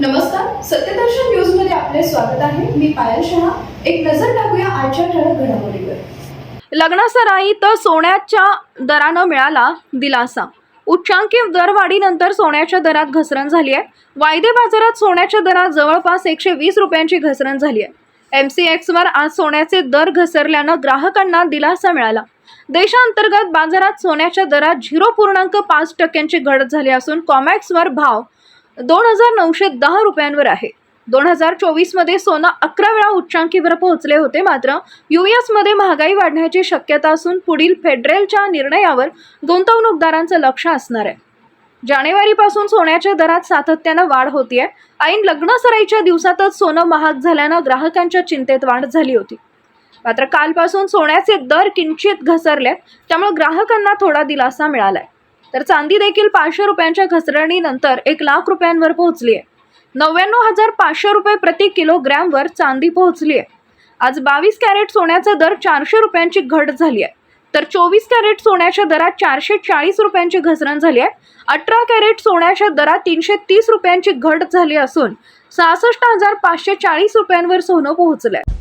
नमस्कार सत्यदर्शन न्यूजमध्ये आपले स्वागत आहे. मी पायल शहा. एक नजर टाकूया आजच्या ठळक घडामोडीवर. लग्नासराई तर सोन्याच्या दरानं मिळाला दिलासा. उच्चांकी दरवाढीनंतर सोन्याच्या दरात घसरण झाली आहे. वायदे बाजारात सोन्याच्या दरात जवळपास एकशे वीस रुपयांची घसरण झाली आहे. एम सी एक्सवर आज सोन्याचे दर घसरल्यानं ग्राहकांना दिलासा मिळाला. देशांतर्गत बाजारात सोन्याच्या दरात झिरो पूर्णांक पाच टक्क्यांची घट झाली असून कॉमॅक्सवर भाव दोन हजार नऊशे दहा रुपयांवर आहे. दोन हजार चोवीसमध्ये सोनं अकरा वेळा उच्चांकीवर पोहोचले होते मात्र यू मध्ये महागाई वाढण्याची शक्यता असून पुढील फेडरेलच्या निर्णयावर गुंतवणूकदारांचं लक्ष असणार आहे. जानेवारीपासून सोन्याच्या दरात सातत्यानं वाढ होतीये. ऐन लग्नसराईच्या दिवसातच सोनं महाग झाल्यानं ग्राहकांच्या चिंतेत वाढ झाली होती. मात्र कालपासून सोन्याचे दर किंचित घसरले त्यामुळे ग्राहकांना थोडा दिलासा मिळालाय. तर चांदी देखील पाचशे रुपयांच्या घसरणीनंतर एक लाख रुपयांवर पोहोचली आहे. नव्याण्णव हजार पाचशे रुपये प्रति किलोग्रॅमवर चांदी पोहोचली आहे. आज बावीस कॅरेट सोन्याचा दर चारशे रुपयांची घट झाली आहे. तर चोवीस कॅरेट सोन्याच्या दरात चारशे चाळीस रुपयांची घसरण झाली आहे. अठरा कॅरेट सोन्याच्या दरात तीनशे तीस रुपयांची घट झाली असून सहासष्ट हजार पाचशे चाळीस रुपयांवर सोनं पोहोचलंय.